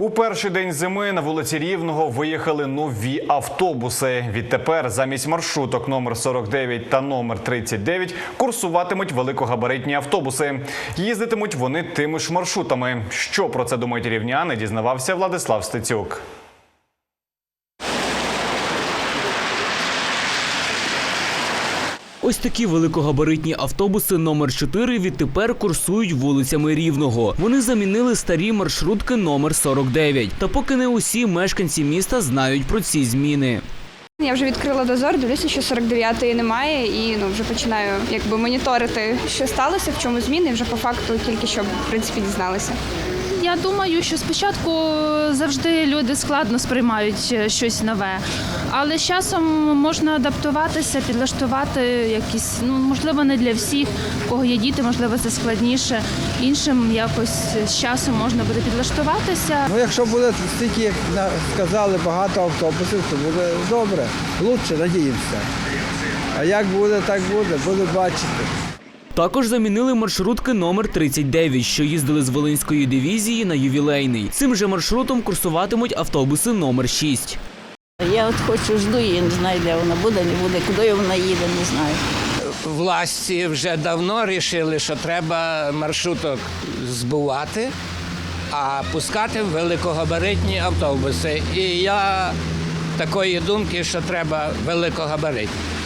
У перший день зими на вулиці Рівного виїхали нові автобуси. Відтепер замість маршруток номер 49 та номер 39 курсуватимуть великогабаритні автобуси. Їздитимуть вони тими ж маршрутами. Що про це думають рівняни? Дізнавався Владислав Стецюк. Ось такі великогабаритні автобуси номер 4 відтепер курсують вулицями Рівного. Вони замінили старі маршрутки номер 49. Та поки не усі мешканці міста знають про ці зміни. Я вже відкрила дозор, дивлюся, що 49-ї немає, і ну вже починаю якби моніторити, що сталося, в чому зміни. Вже по факту тільки що в принципі дізналися. Я думаю, що спочатку завжди люди складно сприймають е, щось нове, але з часом можна адаптуватися, підлаштувати якісь, ну можливо, не для всіх, кого є діти, можливо, це складніше. Іншим якось з часом можна буде підлаштуватися. Ну, якщо буде стільки, як сказали, багато автобусів, то буде добре. Лучше, надіємося. А як буде, так буде, буду бачити. Також замінили маршрутки номер 39, що їздили з Волинської дивізії на ювілейний. Цим же маршрутом курсуватимуть автобуси номер 6. Я от хочу жду її, не знаю, де вона буде, не буде, куди вона їде, не знаю. власті вже давно вирішили, що треба маршруток збувати, а пускати великогабаритні автобуси. І я такої думки, що треба великогабаритні.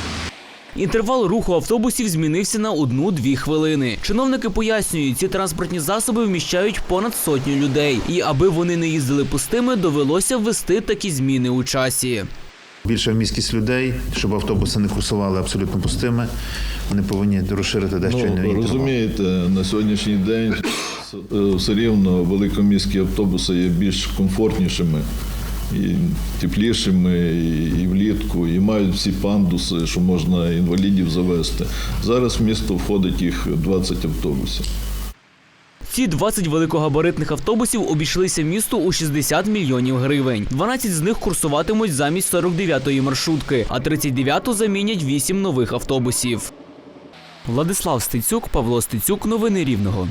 Інтервал руху автобусів змінився на одну-дві хвилини. Чиновники пояснюють, ці транспортні засоби вміщають понад сотню людей, і аби вони не їздили пустими, довелося ввести такі зміни у часі. Більша міськість людей, щоб автобуси не курсували абсолютно пустими. Вони повинні розширити дещо Ну, інтервал. розумієте, на сьогоднішній день е, все рівно великоміські автобуси є більш комфортнішими і теплішими, і, влітку, і мають всі пандуси, що можна інвалідів завести. Зараз в місто входить їх 20 автобусів. Ці 20 великогабаритних автобусів обійшлися місту у 60 мільйонів гривень. 12 з них курсуватимуть замість 49-ї маршрутки, а 39-ту замінять 8 нових автобусів. Владислав Стецюк, Павло Стецюк, новини Рівного.